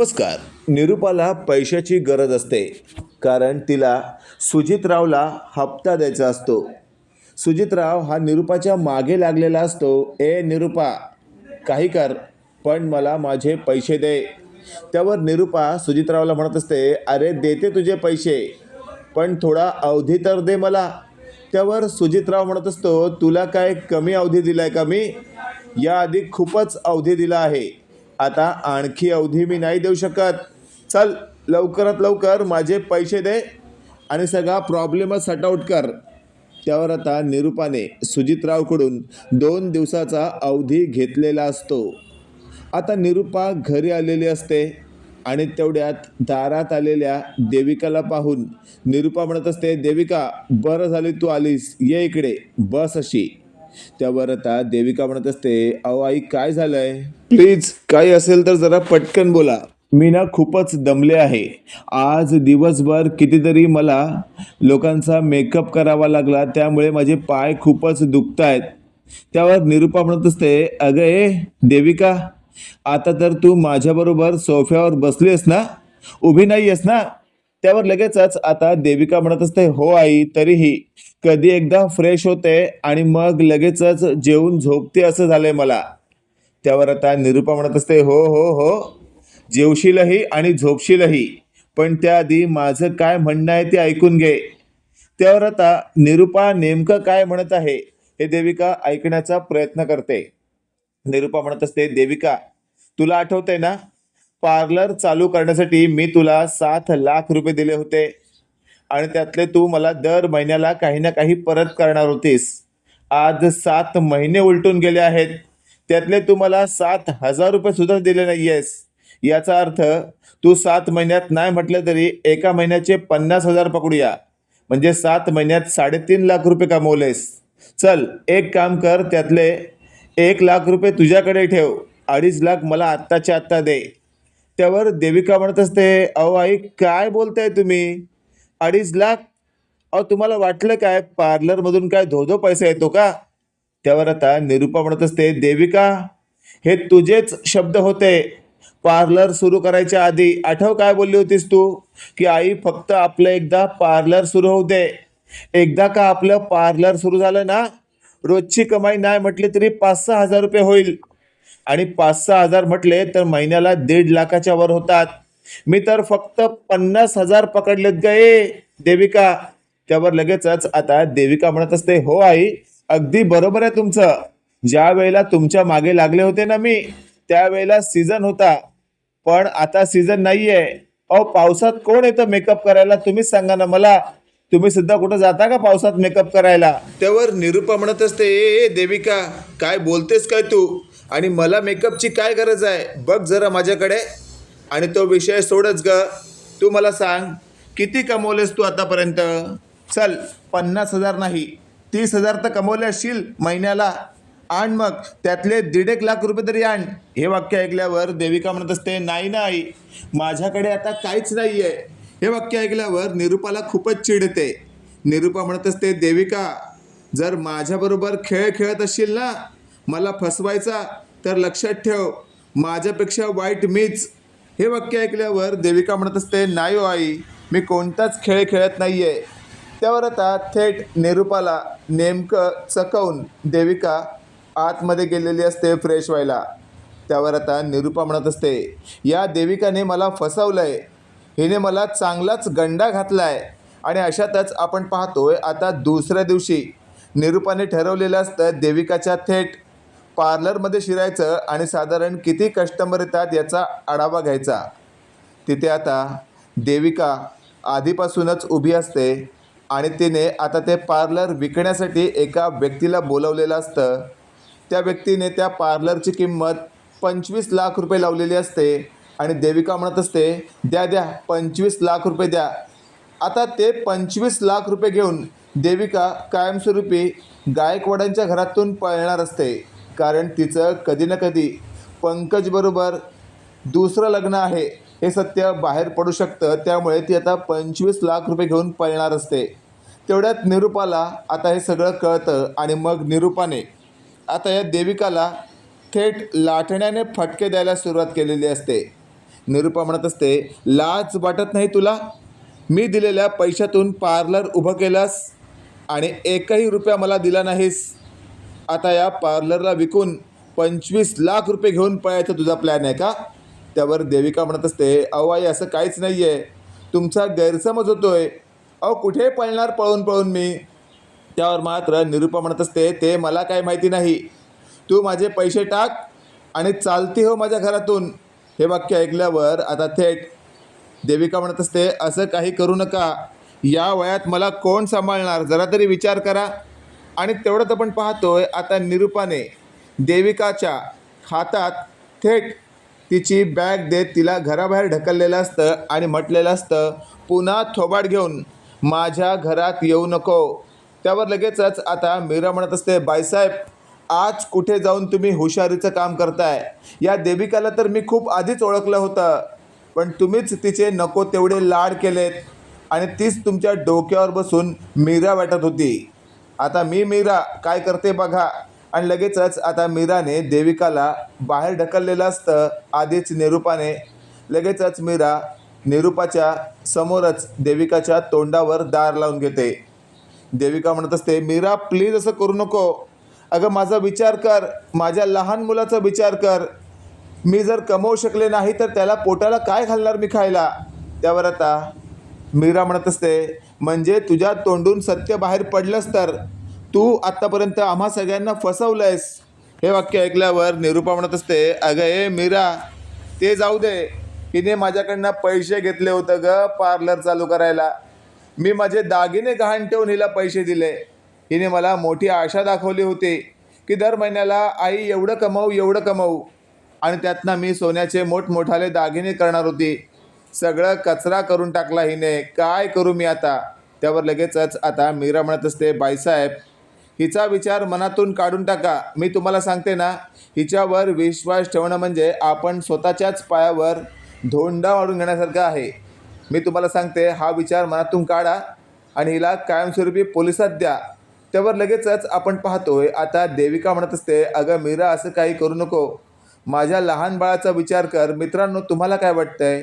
नमस्कार. निरुपाला पैशाची गरज असते कारण तिला सुजितरावला हप्ता द्यायचा असतो. सुजितराव हा निरुपाच्या मागे लागलेला असतो. ए निरुपा काही कर पण मला माझे पैसे दे. त्यावर निरुपा सुजितरावला म्हणत असते अरे देते तुझे पैसे पण थोडा अवधी तर दे मला. त्यावर सुजितराव म्हणत असतो तुला काय कमी अवधी दिला आहे का मी? याआधी खूपच अवधी दिला आहे. आता आणखी अवधी मी नाही देऊ शकत. चल लवकरात लवकर माझे पैसे दे आणि सगळा प्रॉब्लेमच सटआउट कर. त्यावर आता निरुपाने सुजितरावकडून दोन दिवसाचा अवधी घेतलेला असतो. आता निरुपा घरी आलेली असते आणि तेवढ्यात दारात आलेल्या देविकाला पाहून निरुपा म्हणत असते देविका बरं झाली तू आलीस. ये इकडे. बस अशी. त्यावर आता देविका म्हणत असते अहो आई काय झालंय? प्लीज काही असेल तर जरा पटकन बोला. मी ना खूपच दमले आहे. आज दिवसभर कितीतरी मला लोकांचा मेकअप करावा लागला त्यामुळे माझे पाय खूपच दुखत आहेत त्यावर निरुपा म्हणत असते अगं ए देविका आता तर तू माझ्याबरोबर सोफ्यावर बसली आहेस ना? उभी नाही आहेस ना? त्यावर लगेचच आता देविका म्हणत असते हो आई तरीही कधी एकदा फ्रेश होते आणि मग लगेचच जेवून झोपते असं झालंय मला. त्यावर आता निरुपा म्हणत असते हो हो हो जेवशीलही आणि झोपशीलही पण त्याआधी माझं काय म्हणणं आहे ते ऐकून घे. त्यावर आता निरुपा नेमकं काय म्हणत आहे हे देविका ऐकण्याचा प्रयत्न करते. निरुपा म्हणत असते देविका तुला आठवतंय ना पार्लर चालू करण्यासाठी मी तुला सात लाख रुपये दिले होते. आणि त्यातले तू मला दर महिन्याला काही ना काही परत करणार होतीस. आज सात महिने उलटून गेले आहेत. त्यातले तू मला सात हजार रुपये सुद्धा दिले नाही आहेस याचा अर्थ तू सात महिन्यात नाही म्हटलं तरी एका महिन्याचे पन्नास हजार पकडूया. म्हणजे सात महिन्यात साडेतीन लाख रुपये कमवलेस. चल एक काम कर त्यातले एक लाख रुपये तुझ्याकडे ठेव. अडीच लाख मला आत्ताच्या आत्ता दे. त्यावर देविका म्हणत असते अहो आई काय बोलताय तुम्ही? अडीच लाख? अहो तुम्हाला वाटलं काय? पार्लरमधून काय धो धो पैसा येतो का? त्यावर आता निरुपा म्हणत असते देविका हे तुझेच शब्द होते. पार्लर सुरू करायच्या आधी आठव काय बोलली होतीस तू? की आई फक्त आपलं एकदा पार्लर सुरू होऊ दे. एकदा का आपलं पार्लर सुरू झालं ना? रोजची कमाई नाही म्हटली तरी पाच सहा हजार रुपये होईल. आणि पाच सहा हजार म्हटले तर महिन्याला दीड लाखाच्या वर होतात. मी तर फक्त पन्नास हजार पकडलेत गए देविका. त्यावर लगेचच आता देविका म्हणत असते हो आई अगदी बरोबर आहे तुमचं. ज्या वेळेला तुमच्या मागे लागले होते ना मी त्यावेळेला सीझन होता. पण आता सीझन नाहीये. अहो पावसात कोण येतं मेकअप करायला? तुम्हीच सांगा ना मला. तुम्ही सुद्धा कुठं जाता का पावसात मेकअप करायला? त्यावर निरुपा म्हणत असते ए ए, देविका काय बोलतेस काय तू? आणि मला मेकअपची काय गरज आहे? बघ जरा माझ्याकडे. आणि तो विषय सोडच ग. तू मला सांग किती कमवलेस तू आतापर्यंत? चल पन्नास हजार नाही तीस हजार तर कमवले असशील महिन्याला. आण मग त्यातले दीड एक लाख रुपये तरी आण. हे वाक्य ऐकल्यावर देविका म्हणत असते नाही नाही माझ्याकडे आता काहीच नाही आहे हे वाक्य ऐकल्यावर निरुपाला खूपच चिड येते निरुपा म्हणत असते देविका जर माझ्याबरोबर खेळ खेळत असशील ना मला फसवायचा तर लक्षात ठेव माझ्यापेक्षा वाईट मीच. हे वाक्य ऐकल्यावर देविका म्हणत असते नाही हो आई मी कोणताच खेळ खेळत नाही आहे त्यावर आता थेट निरुपाला नेमकं चकवून देविका आतमध्ये गेलेली असते फ्रेश व्हायला. त्यावर आता निरुपा म्हणत असते या देविकाने मला फसवलं आहे हिने मला चांगलाच गंडा घातला आहे आणि अशातच आपण पाहतोय आता दुसऱ्या दिवशी. निरुपाने ठरवलेलं असतं देविकाच्या थेट पार्लरमध्ये शिरायचं आणि साधारण किती कस्टमर येतात याचा आढावा घ्यायचा. तिथे आता देविका आधीपासूनच उभी असते आणि तिने आता ते पार्लर विकण्यासाठी एका व्यक्तीला बोलवलेलं असतं. त्या व्यक्तीने त्या पार्लरची किंमत पंचवीस लाख रुपये लावलेली असते आणि देविका म्हणत असते द्या द्या पंचवीस लाख रुपये द्या. आता ते पंचवीस लाख रुपये घेऊन देविका कायमस्वरूपी गायकवाडांच्या घरातून पळणार असते. कारण तिचं कधी ना कधी पंकजबरोबर दुसरं लग्न आहे हे सत्य बाहेर पडू शकतं. त्यामुळे ती आता पंचवीस लाख रुपये घेऊन पळणार असते. तेवढ्यात निरुपाला आता हे सगळं कळतं आणि मग निरुपाने आता या देविकाला थेट लाटण्याने फटके द्यायला सुरुवात केलेली असते. निरूपा म्हणत असते लाज वाटत नाही तुला? मी दिलेल्या पैशातून पार्लर उभं केलंस आणि एकही रुपया मला दिला नाहीस. आता या पार्लरला विकून पंचवीस लाख रुपये घेऊन पळायचा तुझा प्लॅन आहे का? त्यावर देविका म्हणत असते अहो आई असं काहीच नाही आहे तुमचा गैरसमज होतोय. अहो कुठे पळणार पळून पळून मी? त्यावर मात्र निरुपा म्हणत असते ते मला काय माहिती नाही. तू माझे पैसे टाक आणि चालती हो माझ्या घरातून. हे वाक्य ऐकल्यावर आता थेट देविका म्हणत असते असं काही करू नका. या वयात मला कोण सांभाळणार? जरा तरी विचार करा. आणि तेवढंच आपण पाहतोय आता निरुपाने देविकाच्या हातात थेट तिची बॅग देत तिला घराबाहेर ढकललेलं असतं आणि म्हटलेलं असतं पुन्हा थोबाड घेऊन माझ्या घरात येऊ नको. त्यावर लगेचच आता मीरा म्हणत असते बाईसाहेब आज कुठे जाऊन तुम्ही हुशारीचं काम करताय? या देविकाला तर मी खूप आधीच ओळखलं होतं पण तुम्हीच तिचे नको तेवढे लाड केलेत. आणि तीच तुमच्या डोक्यावर बसून मीरा वाटत होती. आता मी मीरा काय करते बघा. आणि लगेचच आता मीराने देविकाला बाहेर ढकललेलं असतं आधीच निरूपाने. लगेचच मीरा निरूपाच्या समोरच देविकाच्या तोंडावर दार लावून घेते. देविका म्हणत असते मीरा प्लीज असं करू नको. अगं माझा विचार कर. माझ्या लहान मुलाचा विचार कर. मी जर कमवू शकले नाही तर त्याला पोटाला काय घालणार मी खायला? त्यावर आता मीरा म्हणत असते म्हणजे तुझ्या तोंडून सत्य बाहेर पडलंच तर? तू आत्तापर्यंत आम्हा सगळ्यांना फसवलंयस. हे वाक्य ऐकल्यावर निरूपा म्हणत असते अगं ए मीरा ते जाऊ दे. हिने माझ्याकडनं पैसे घेतले होतं ग पार्लर चालू करायला. मी माझे दागिने गहाण ठेवून हिला पैसे दिले. हिने मला मोठी आशा दाखवली होती की दर महिन्याला आई एवढं कमावू एवढं कमावू. आणि त्यातनं मी सोन्याचे मोठमोठाले दागिने करणार होती. सगळं कचरा करून टाकला हिने. काय करू मी आता? त्यावर लगेचच आता मीरा म्हणत असते बाईसाहेब हिचा विचार मनातून काढून टाका. मी तुम्हाला सांगते ना हिच्यावर विश्वास ठेवणं म्हणजे आपण स्वतःच्याच पायावर धोंडा वाढून घेण्यासारखं आहे. मी तुम्हाला सांगते हा विचार मनातून काढा आणि हिला कायमस्वरूपी पोलिसात द्या. त्यावर लगेचच आपण पाहतोय आता देविका म्हणत असते अगं मीरा असं काही करू नको. माझ्या लहान बाळाचा विचार कर. मित्रांनो तुम्हाला काय वाटतंय?